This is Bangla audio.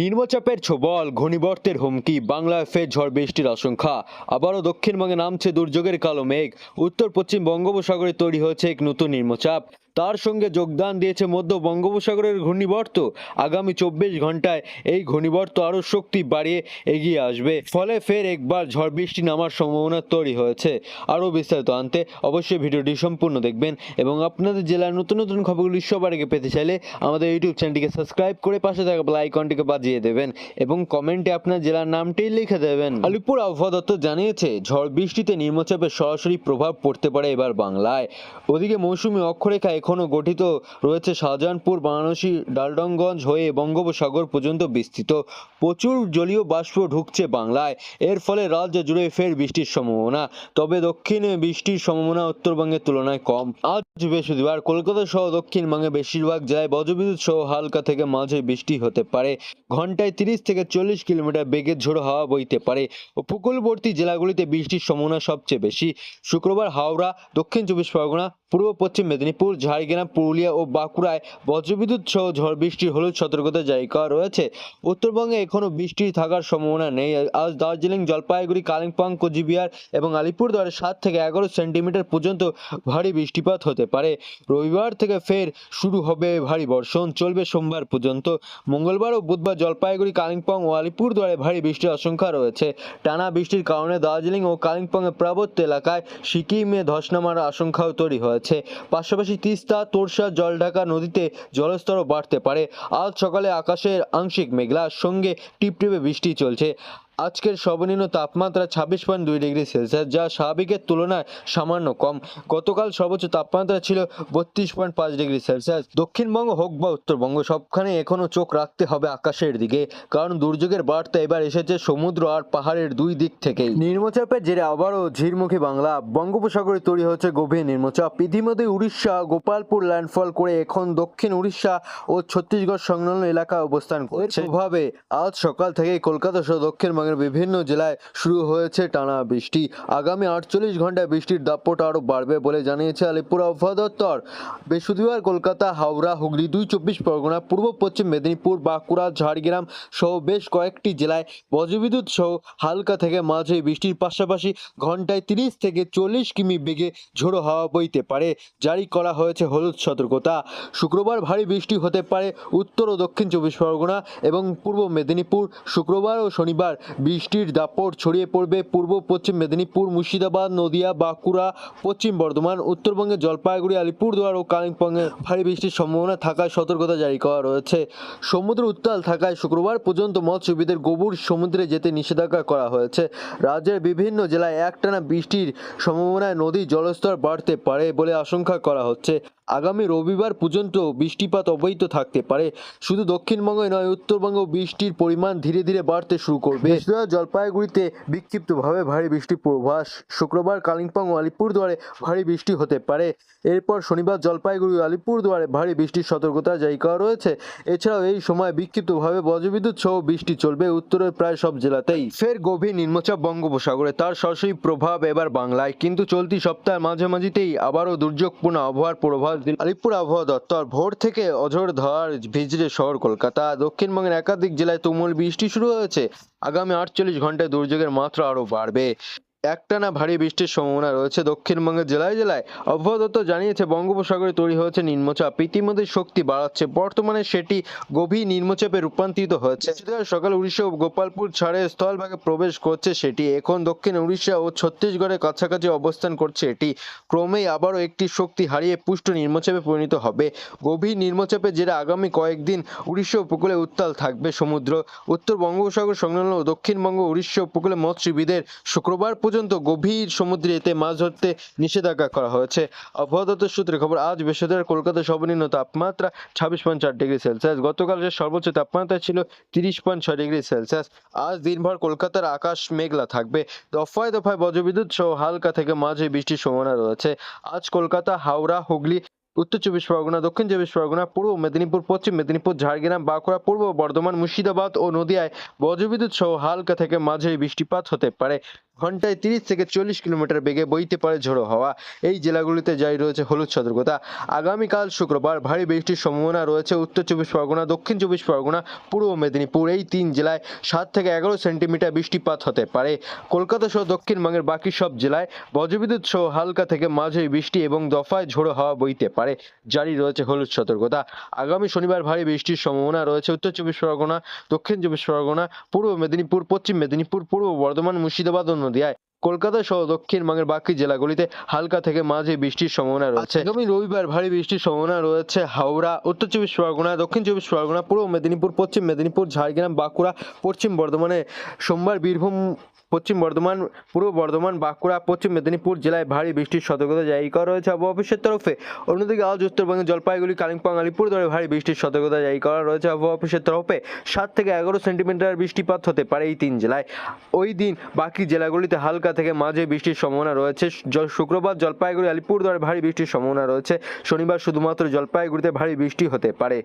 নিম্নচাপের ছোবল, ঘনিবর্তের হুমকি বাংলায় ফের ঝড় বৃষ্টির আশঙ্কা। আবারও দক্ষিণবঙ্গে নামছে দুর্যোগের কালো মেঘ। উত্তর পশ্চিম বঙ্গোপসাগরে তৈরি হয়েছে এক নতুন নিম্নচাপ। তার সঙ্গে যোগদান দিয়েছে মধ্য বঙ্গোপসাগরের ঘূর্ণিবর্ত। আগামী চব্বিশ ঘন্টায় এই ঘূর্ণিবর্ত আরও শক্তি বাড়িয়ে এগিয়ে আসবে। ফলে ফের একবার ঝড় বৃষ্টি নামার সম্ভাবনা তৈরি হয়েছে। আরও বিস্তারিত আনতে অবশ্যই ভিডিওটি সম্পূর্ণ দেখবেন এবং আপনাদের জেলার নতুন নতুন খবরগুলি সবার আগে পেতে চাইলে আমাদের ইউটিউব চ্যানেলটিকে সাবস্ক্রাইব করে পাশে থাকা বেল আইকনটিকে বাজিয়ে দেবেন এবং কমেন্টে আপনার জেলার নামটি লিখে দেবেন। আলিপুর আবহাওয়া দপ্তর জানিয়েছে, ঝড় বৃষ্টিতে নিম্নচাপের সরাসরি প্রভাব পড়তে পারে এবার বাংলায়। ওদিকে মৌসুমি অক্ষরেখা এখনও গঠিত রয়েছে শাহজাহানপুর, বারাণসী, ডালডংগঞ্জ হয়ে বঙ্গোপসাগর পর্যন্ত বিস্তৃত। প্রচুর জলীয় বাষ্প ঢুকছে বাংলায়। এর ফলে রাজ্য জুড়ে ফের বৃষ্টির সম্ভাবনা। তবে দক্ষিণে বৃষ্টির সম্ভাবনা উত্তরবঙ্গের তুলনায় কম। আজ বৃহস্পতিবার কলকাতা সহ দক্ষিণবঙ্গে বেশিরভাগ জেলায় বজ্রবিদ্যুৎ সহ হালকা থেকে মাঝে বৃষ্টি হতে পারে। ঘন্টায় তিরিশ থেকে চল্লিশ কিলোমিটার বেগে ঝোড়ো হাওয়া বইতে পারে। উপকূলবর্তী জেলাগুলিতে বৃষ্টির সম্ভাবনা সবচেয়ে বেশি। শুক্রবার হাওড়া, দক্ষিণ চব্বিশ পরগনা পূর্ব পশ্চিম মেদিনীপুর, ঝাড়গ্রাম, পুরুলিয়া ও বাঁকুড়ায় বজ্রবিদ্যুৎ সহ ঝড় বৃষ্টির হলুদ সতর্কতা জারি করা রয়েছে। উত্তরবঙ্গে এখনও বৃষ্টি থাকার সম্ভাবনা নেই। আজ দার্জিলিং, জলপাইগুড়ি, কালিম্পং, কোচবিহার এবং আলিপুরদুয়ারে সাত থেকে এগারো সেন্টিমিটার পর্যন্ত ভারী বৃষ্টিপাত হতে পারে। রবিবার থেকে ফের শুরু হবে ভারী বর্ষণ। চলবে সোমবার পর্যন্ত। মঙ্গলবার ও বুধবার জলপাইগুড়ি, কালিম্পং ও আলিপুরদুয়ারে ভারী বৃষ্টির আশঙ্কা রয়েছে। টানা বৃষ্টির কারণে দার্জিলিং ও কালিম্পংয়ের পার্বত্য এলাকায় সিকিমে ধস নামার আশঙ্কাও তৈরি হয়েছে। পাশাপাশি তিস্তা, তোরসা, জলঢাকা নদীতে জলস্তরও বাড়তে পারে। আজ সকালে আকাশের আংশিক মেঘলা, সঙ্গে টিপটিপে বৃষ্টি চলছে। আজকের সর্বনিম্ন তাপমাত্রা ছাব্বিশ পয়েন্ট দুই ডিগ্রি সেলসিয়াস, যা স্বাভাবিকের তুলনায় সামান্য কম। গতকাল সর্বোচ্চ তাপমাত্রা ছিল বত্রিশ পয়েন্ট পাঁচ ডিগ্রি সেলসিয়াস। দক্ষিণবঙ্গ হোক বা উত্তরবঙ্গ, সবখানে এখনও চোখ রাখতে হবে আকাশের দিকে, কারণ দুর্যোগের বার্তা এবার এসেছে সমুদ্র আর পাহাড়ের দুই দিক থেকেই। নিম্নচাপের জেরে আবারও ঝিরমুখী বাংলা। বঙ্গোপসাগরে তৈরি হয়েছে গভীর নিম্নচাপ। ইতিমধ্যে উড়িষ্যা, গোপালপুর ল্যান্ডফল করে এখন দক্ষিণ উড়িষ্যা ও ছত্তিশগড় সংলগ্ন এলাকায় অবস্থান করছে। প্রভাবে আজ সকাল থেকেই কলকাতা সহ দক্ষিণবঙ্গের বিভিন্ন জেলায় শুরু হয়েছে টানা বৃষ্টি। আগামী আটচল্লিশ ঘন্টায় বৃষ্টির দাপট আরও বাড়বে বলে জানিয়েছে আলিপুর আবহাওয়া বৃহস্পতিবার কলকাতা, হাওড়া, হুগলি দুই চব্বিশ পরগনা, পূর্ব পশ্চিম মেদিনীপুর, বাঁকুড়া, ঝাড়গ্রাম সহ বেশ কয়েকটি জেলায় বজ্রবিদ্যুৎ সহ হালকা থেকে মাঝে বৃষ্টির পাশাপাশি ঘন্টায় তিরিশ থেকে চল্লিশ কিমি বেগে ঝোড়ো হাওয়া বইতে পারে। জারি করা হয়েছে হলুদ সতর্কতা। শুক্রবার ভারী বৃষ্টি হতে পারে উত্তর ও দক্ষিণ চব্বিশ পরগনা এবং পূর্ব মেদিনীপুর। শুক্রবার ও শনিবার বৃষ্টির দাপট ছড়িয়ে পড়বে পূর্ব, পশ্চিম মেদিনীপুর, মুর্শিদাবাদ, নদিয়া, বাঁকুড়া, পশ্চিম বর্ধমান, উত্তরবঙ্গের জলপাইগুড়ি, আলিপুরদুয়ার ও কালিম্পংয়ে ভারী বৃষ্টির সম্ভাবনা থাকায় সতর্কতা জারি করা রয়েছে। সমুদ্র উত্তাল থাকায় শুক্রবার পর্যন্ত মৎস্যজীবীদের গভীর সমুদ্রে যেতে নিষেধাজ্ঞা করা হয়েছে। রাজ্যের বিভিন্ন জেলায় একটানা বৃষ্টির সম্ভাবনায় নদীর জলস্তর বাড়তে পারে বলে আশঙ্কা করা হচ্ছে। আগামী রবিবার পর্যন্ত বৃষ্টিপাত অব্যাহত থাকতে পারে। শুধু দক্ষিণবঙ্গে নয় উত্তরবঙ্গ বৃষ্টির পরিমাণ ধীরে ধীরে বাড়তে শুরু করবে। জলপাইগুড়িতে বিক্ষিপ্তভাবে ভারী বৃষ্টির পূর্বাভাস। শুক্রবার কালিম্পং ও আলিপুরদুয়ারে ভারী বৃষ্টি হতে পারে। এরপর শনিবার জলপাইগুড়ি ও আলিপুরদুয়ারে ভারী বৃষ্টির সতর্কতা জারি করা রয়েছে। এছাড়াও এই সময় বিক্ষিপ্তভাবে বজ্রবিদ্যুৎ সহ বৃষ্টি চলবে উত্তরের প্রায় সব জেলাতেই। ফের গভীর নিম্নচাপ বঙ্গোপসাগরে তার সরাসরি প্রভাব এবার বাংলায়। কিন্তু চলতি সপ্তাহের মাঝামাঝিতেই আবারও দুর্যোগপূর্ণ আবহাওয়ার দিল আলিপুর আবহাওয়া দপ্তর ভোর থেকে অঝোর ধর ভিজড়ে শহর কলকাতা। দক্ষিণবঙ্গের একাধিক জেলায় তুমুল বৃষ্টি শুরু হয়েছে। আগামী আটচল্লিশ ঘন্টায় দুর্যোগের মাত্রা আরও বাড়বে। একটানা ভারী বৃষ্টির সম্ভাবনা রয়েছে দক্ষিণবঙ্গের জেলায় জেলায়। দপ্তর জানিয়েছে, বঙ্গোপসাগরে তৈরি হয়েছে নিম্নচাপ। ইতিমধ্যে শক্তি বাড়াচ্ছে। বর্তমানে সেটি গভীর নিম্নচাপে রূপান্তরিত হয়েছে। সকাল উড়িষ্যা ও গোপালপুর ছাড়ে স্থলভাগে প্রবেশ করছে সেটি। এখন দক্ষিণ উড়িষ্যা ও ছত্তিশগড়ের কাছাকাছি অবস্থান করছে এটি। ক্রমেই আবারও একটি শক্তি হারিয়ে পুষ্ট নিম্নচাপে পরিণত হবে। গভীর নিম্নচাপে জেরে আগামী কয়েকদিন উড়িষ্যা উপকূলে উত্তাল থাকবে সমুদ্র। উত্তর বঙ্গোপসাগর সংলগ্ন দক্ষিণবঙ্গ উড়িষ্যা উপকূলে মৎস্যজীবীদের শুক্রবার পর্যন্ত গভীর সমুদ্রে এতে মাছ ধরতে নিষেধাজ্ঞা করা হয়েছে। আবহাওয়া সূত্রে খবর, আজ বৃহস্পতিবার কলকাতার সর্বনিম্ন তাপমাত্রা ছাব্বিশ পয়েন্ট চার ডিগ্রি সেলসিয়াস। গতকাল যে সর্বোচ্চ তাপমাত্রা ছিল তিরিশ পয়েন্ট ছয় ডিগ্রি সেলসিয়াস। আজ দিনভর কলকাতার আকাশ মেঘলা থাকবে। দফায় দফায় বজ্রবিদ্যুৎ সহ হালকা থেকে মাঝে বৃষ্টির সম্ভাবনা রয়েছে। আজ কলকাতা, হাওড়া, হুগলি উত্তর চব্বিশ পরগনা, দক্ষিণ চব্বিশ পরগনা, পূর্ব মেদিনীপুর, পশ্চিম মেদিনীপুর, ঝাড়গ্রাম, বাঁকুড়া, পূর্ব বর্ধমান, মুর্শিদাবাদ ও নদিয়ায় বজ্রবিদ্যুৎ সহ হালকা থেকে মাঝারি বৃষ্টিপাত হতে পারে। ঘন্টায় তিরিশ থেকে চল্লিশ কিলোমিটার বেগে বইতে পারে ঝোড়ো হাওয়া। এই জেলাগুলিতে জারি রয়েছে হলুদ সতর্কতা। আগামীকাল শুক্রবার ভারী বৃষ্টির সম্ভাবনা রয়েছে উত্তর চব্বিশ পরগনা, দক্ষিণ চব্বিশ পরগনা, পূর্ব মেদিনীপুর। এই তিন জেলায় সাত থেকে এগারো সেন্টিমিটার বৃষ্টিপাত হতে পারে। কলকাতা সহ দক্ষিণবঙ্গের বাকি সব জেলায় বজ্রবিদ্যুৎ সহ হালকা থেকে মাঝারি বৃষ্টি এবং দফায় ঝোড়ো হাওয়া বইতে পারে। জারি রয়েছে হলুদ সতর্কতা। আগামী শনিবার ভারী বৃষ্টির সম্ভাবনা রয়েছে। উত্তর চব্বিশ পরগনা, দক্ষিণ চব্বিশ পরগনা, পূর্ব মেদিনীপুর, পশ্চিম মেদিনীপুর, পূর্ব বর্ধমান, মুর্শিদাবাদ ও নদিয়ায়। কলকাতা সহ দক্ষিণবঙ্গের বাকি জেলাগুলিতে হালকা থেকে মাঝে বৃষ্টির সম্ভাবনা রয়েছে। আগামী রবিবার ভারী বৃষ্টির সম্ভাবনা রয়েছে হাওড়া, উত্তর চব্বিশ পরগনা, দক্ষিণ চব্বিশ পরগনা, পূর্ব মেদিনীপুর, পশ্চিম মেদিনীপুর, ঝাড়গ্রাম, বাঁকুড়া, পশ্চিম বর্ধমানে সোমবার বীরভূম, পশ্চিম বর্ধমান, পূর্ব বর্ধমান, বাঁকুড়া, পশ্চিম মেদিনীপুর জেলায় ভারী বৃষ্টির সতর্কতা জারি করা রয়েছে আবহাওয়া অফিসের তরফে। অন্যদিকে আজ উত্তরবঙ্গের জলপাইগুড়ি, কালিম্পং আলিপুর ধরে ভারী বৃষ্টির সতর্কতা জারি করা রয়েছে আবহাওয়া অফিসের তরফে। সাত থেকে এগারো সেন্টিমিটার বৃষ্টিপাত হতে পারে এই তিন জেলায়। ওই দিন বাকি জেলাগুলিতে হালকা থেকে মাঝে বৃষ্টির সম্ভাবনা রয়েছে। শুক্রবার জলপাইগুড়ি, আলিপুরদুয়ারে ভারী বৃষ্টির সম্ভাবনা রয়েছে। শনিবার শুধুমাত্র জলপাইগুড়িতে ভারী বৃষ্টি হতে পারে।